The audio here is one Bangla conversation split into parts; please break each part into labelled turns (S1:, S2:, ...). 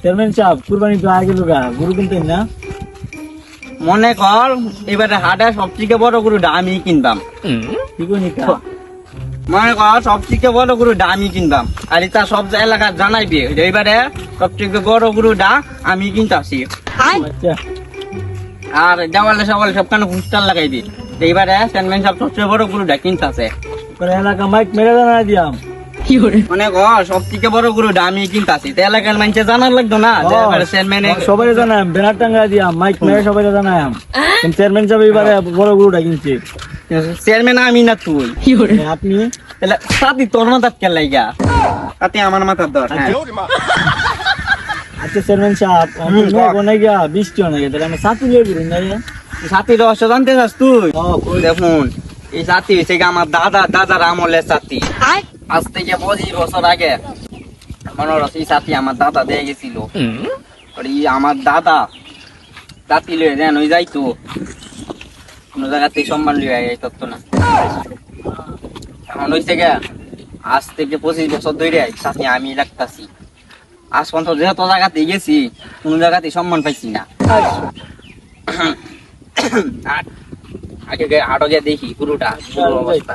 S1: চেয়ারম্যান সাহেব কুরবানি তো আগে লোকা গরু কিনতেন না?
S2: মনে কর এবারে হাটে সবথেকে বড় গরুটা আমি কিনবাম।
S1: কি করি কা
S2: মনে কর সবথেকে বড় গরুটা আমি কিনবাম। আর এটা সব এলাকা জানাইবে যে এবারে সবথেকে বড় গরুটা আমি কিনতাছি।
S1: আচ্ছা।
S2: আর দেওয়ালে সবালে সবখানে পোস্টার লাগাইবি যে এবারে চেয়ারম্যান সাহেব সবচেয়ে বড় গরুটা কিনতাছে।
S1: এলাকা মাইক মেরে জানা দিয়াম।
S2: মনে কর সবথেকে বড় গরুটা আমি কিনতাছি তো এলাকার মানুষে জানার লাগতো না? এবারে
S1: সবাই জানাম ব্যানার টাঙ্গা দিয়াম মাইক মেরে সবাই জানাম চেয়ারম্যান সাহেব এবারে বড় গরুটা কিনছে
S2: চেয়ারম্যান আমি না তুই।
S1: আপনি?
S2: তাহলে সাথী তোর মাথার কে লাইগা সাথী আমার মাথার দর
S1: আচ্ছা চেয়ারম্যান সাহেব আমি অনেক গিয়া বৃষ্টি অনেক তাহলে আমি সাথী লিয়ে ঘুরি না
S2: সাথী রহস্য জানতে চাস তুই? দেখুন এই সাথী হয়েছে কি আমার দাদা দাদার আমলের সাথী। আজ থেকে পঁচিশ বছর আগে মনে হচ্ছে সাথী আমার দাদা দিয়ে গেছিল। আমার দাদা জাতি লয়ে যেন ওই যাইতো কোনো জায়গাতে সম্মান লইয়া যাইত না। এখন হয়েছে গে আজ থেকে পঁচিশ বছর ধরে সাথে আমি রাখতাছি। আজ পর্যন্ত যত জায়গাতে গেছি কোনো জায়গাতে সম্মান পাইছি না। আগে আটকে দেখি পুরোটা। পুরো অবস্থা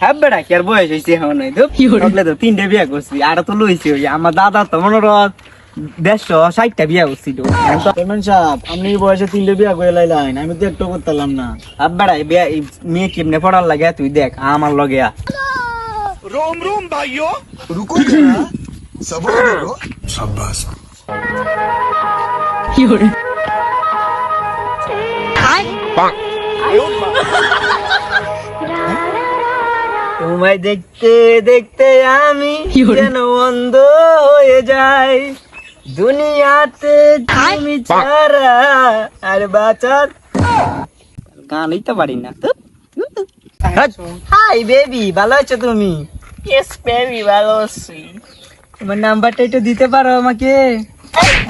S2: হ্যাঁ বেড়া কি আর বয়স হয়েছে এখন? তো থাকলে তো তিনটে বিয়া করছি আর তো লইছি আমার দাদা তো মনোরথ দেড়শো ষাটটা বিয়া করছিল।
S1: পেমেন্ট সাহেব বয়সে তিনটে বিয়া করে লাইলাইন আমি তো একটু করতাম না।
S2: আর বেড়া বিয়া মেয়ে কেমনে পড়ার লাগে তুই দেখ আমার লগে
S3: রোম রোম ভাইও রুকো কি হরে
S2: তোমায় দেখতে দেখতে আমি যেন অন্ধ হয়ে যাই। দুনিয়াতে তুমি ছাড়া আর বাঁচার গান তো পারি না তো। হাই বেবি ভালো আছো তুমি? ইয়েস বেবি ভালো আছি। তোমার নাম্বারটা একটু দিতে পারো আমাকে?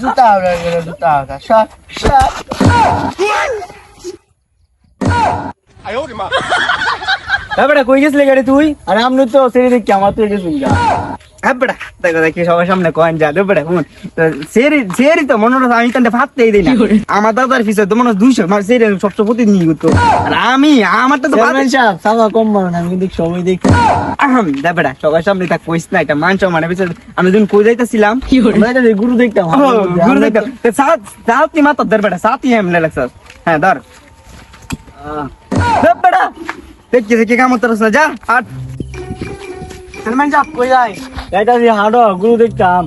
S2: জুতা আমরা জুতা আমরা শট শট তারপরে কই গেছিলি গাড়ি তুই?
S1: আরে আপনি তো সেরে দেখি আমার তো গেছেন গা
S2: হ্যাঁ বেটা দেখো দেখি সবার সামনে কয়েন যা দে বেটা শুন সেরি সেরি তো মনে হচ্ছে আমি দিই না আমার দাদার তো মনে দুইশো মানে সেরি সবচেয়ে প্রতি নিয়ে করতো আর আমি আমারটা তো ভাত
S1: সাহেব কম আমি কিন্তু সবাই দেখি।
S2: আহম, দে বেটা সবার সামনে তা কইস না এটা মান সম্মান আমি যখন কই যাইতেছিলাম
S1: গুরু দেখতাম
S2: সাত মাত্র বেটা এমলে হ্যাঁ ধর। ধর বেটা দেখি দেখি কাম করতেছ না যা
S1: চেয়ারম্যান সাহেব কই যাই? এটা দিয়ে হাঁটো গুরু দেখতাম।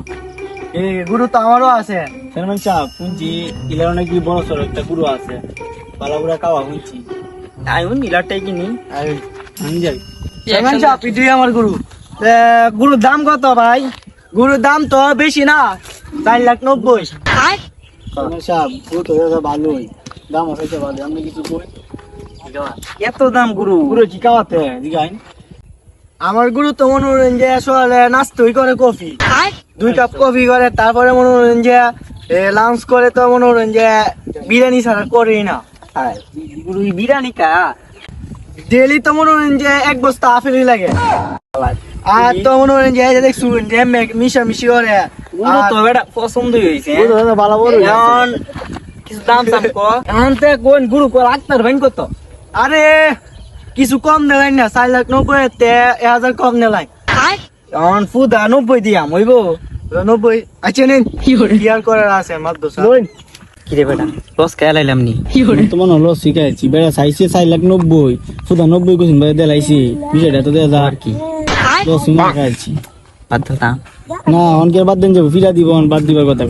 S2: এই গুরু তো আমারও আছে।
S1: চেয়ারম্যান সাহেব শুনছি ইলার নাকি বড় সড়ো একটা গুরু আছে। পালাপুরা কাওয়া
S2: আমি নীলারটাই কিনি
S1: আর আমি যাই।
S2: চেয়ারম্যান সাহেব তুই আমার গুরু। গুরুর দাম কত ভাই? গুরুর দাম তো বেশি না চার লাখ নব্বই।
S1: চেয়ারম্যান সাহেব গুরু তো ভালোই। দাম আছে ভালো আপনি কিছু কই?
S2: এত দাম গুরু।
S1: গুরু কি কাওয়াতে দিগাইন
S2: আমার গুরু তো মনে করেন যে আসলে নাস্তাই করে কফি। দুই কাপ কফি করে তারপরে মনে করেন যে লাঞ্চ করে তো মনে যে বিরিয়ানি ছাড়া করেই না। গুরু বিরিয়ানি কা? ডেলি তো মনে করেন যে এক বস্তা আপেলই লাগে। আর তো মনে করেন যে এই যে দেখছুন যে মে- মিশামিশি করে। গুরু তো বেটা পছন্দই
S1: গুরু ভালো বড়
S2: এখন কিছু দাম এখন তে কোন গুরু কর আক্তার ভাই কত? আরে কিছু কম নেলাই না চার লাখ নব্বই তে এক হাজার কম নেলাই এখন ফুদা নব্বই দিয়াম হইব? নব্বই। আচ্ছা নেন। বিয়ার করার আছে মাত্র কিরে বেটা? লস খেয়ে লাইলাম নি।
S1: তোমার হলো শিখাইছি বেড়া চাইছে চার লাখ নব্বই ফুদা নব্বই বেড়া দেলাইছি। বিষয়টা তো দেয়া আর কি। না। বাদ দিন যাব ফিরা দিব বাদ দিবার কথা